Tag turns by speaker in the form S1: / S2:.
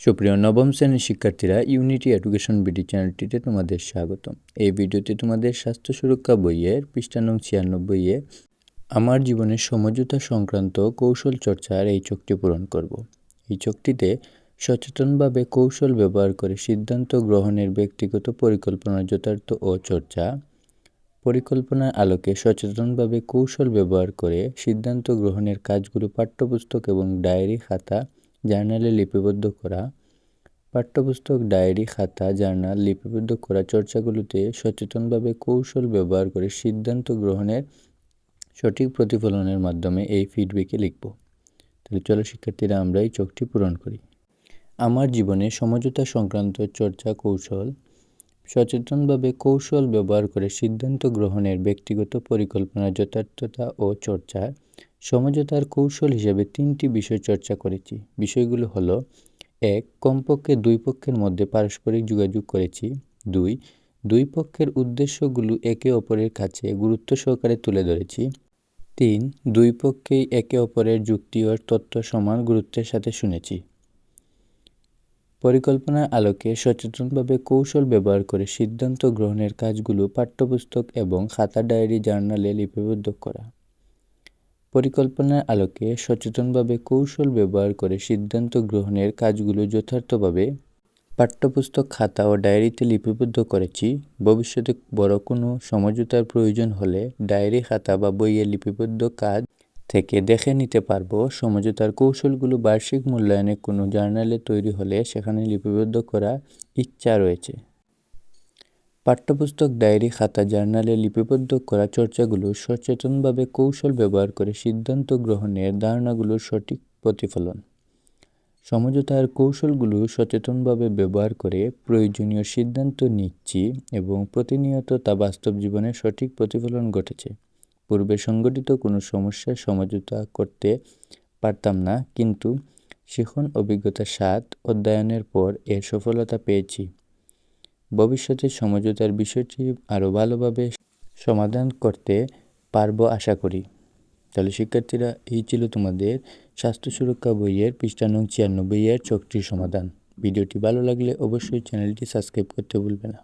S1: সুপ্রিয় নবম শ্রেণির শিক্ষার্থীরা ইউনিটি এডুকেশন বিডি চ্যানেলটিতে তোমাদের স্বাগত এই ভিডিওতে তোমাদের স্বাস্থ্য সুরক্ষা বইয়ের পৃষ্ঠা নং ছিয়ানব্বইয়ে আমার জীবনের সমঝোতা সংক্রান্ত কৌশল চর্চার এই চোখটি পূরণ করব। এই চোখটিতে সচেতনভাবে কৌশল ব্যবহার করে সিদ্ধান্ত গ্রহণের ব্যক্তিগত পরিকল্পনা, যথার্থ ও চর্চা পরিকল্পনার আলোকে সচেতনভাবে কৌশল ব্যবহার করে সিদ্ধান্ত গ্রহণের কাজগুলো পাঠ্যপুস্তক এবং ডায়েরি খাতা জার্নালে লিপিবদ্ধ করা, পাঠ্যপুস্তক, ডায়েরি, খাতা, জার্নাল লিপিবদ্ধ করা চর্চাগুলোতে সচেতনভাবে কৌশল ব্যবহার করে সিদ্ধান্ত গ্রহণের সঠিক প্রতিফলনের মাধ্যমে এই ফিডব্যাকে লিখব। তাহলে চলো শিক্ষার্থীরা আমরা এই চোখটি পূরণ করি। আমার জীবনে সমঝোতা সংক্রান্ত চর্চা কৌশল সচেতনভাবে কৌশল ব্যবহার করে সিদ্ধান্ত গ্রহণের ব্যক্তিগত পরিকল্পনা, যথার্থতা ও চর্চা সমঝোতার কৌশল হিসেবে তিনটি বিষয় চর্চা করেছি। বিষয়গুলো হলো, এক, কমপক্ষে দুই পক্ষের মধ্যে পারস্পরিক যোগাযোগ করেছি। দুই দুই পক্ষের উদ্দেশ্যগুলো একে অপরের কাছে গুরুত্ব সহকারে তুলে ধরেছি। তিন, দুই পক্ষেই একে অপরের যুক্তি ও তথ্য সমান গুরুত্বের সাথে শুনেছি। পরিকল্পনার আলোকে সচেতনভাবে কৌশল ব্যবহার করে সিদ্ধান্ত গ্রহণের কাজগুলো পাঠ্যপুস্তক এবং খাতা ডায়েরি জার্নালে লিপিবদ্ধ করা। পরিকল্পনার আলোকে সচেতনভাবে কৌশল ব্যবহার করে সিদ্ধান্ত গ্রহণের কাজগুলো যথার্থভাবে পাঠ্যপুস্তক খাতা ও ডায়েরিতে লিপিবদ্ধ করেছি। ভবিষ্যতে বড় কোনো সমঝোতার প্রয়োজন হলে ডায়েরি, খাতা বা বইয়ে লিপিবদ্ধ কাজ থেকে দেখে নিতে পারব। সমঝোতার কৌশলগুলো বার্ষিক মূল্যায়নে কোনো জার্নালে তৈরি হলে সেখানে লিপিবদ্ধ করা ইচ্ছা রয়েছে। পাঠ্যপুস্তক, ডায়েরি, খাতা, জার্নালে লিপিবদ্ধ করা চর্চাগুলো সচেতনভাবে কৌশল ব্যবহার করে সিদ্ধান্ত গ্রহণের ধারণাগুলোর সঠিক প্রতিফলন। সমঝোতার কৌশলগুলো সচেতনভাবে ব্যবহার করে প্রয়োজনীয় সিদ্ধান্ত নিচ্ছি এবং প্রতিনিয়ত তা বাস্তব জীবনে সঠিক প্রতিফলন ঘটেছে। পূর্বে সংগঠিত কোনো সমস্যার সমঝোতা করতে পারতাম না, কিন্তু শিখন অভিজ্ঞতা স্বাদ অধ্যয়নের পর এর সফলতা পেয়েছি। ভবিষ্যতে সমঝোতার বিষয়টি আরও ভালোভাবে সমাধান করতে পারব আশা করি। তাহলে শিক্ষার্থীরা, এই ছিল তোমাদের স্বাস্থ্য সুরক্ষা বইয়ের পৃষ্ঠানং ছিয়ানব্বই এর চোখটির সমাধান। ভিডিওটি ভালো লাগলে অবশ্যই চ্যানেলটি সাবস্ক্রাইব করতে ভুলবে না।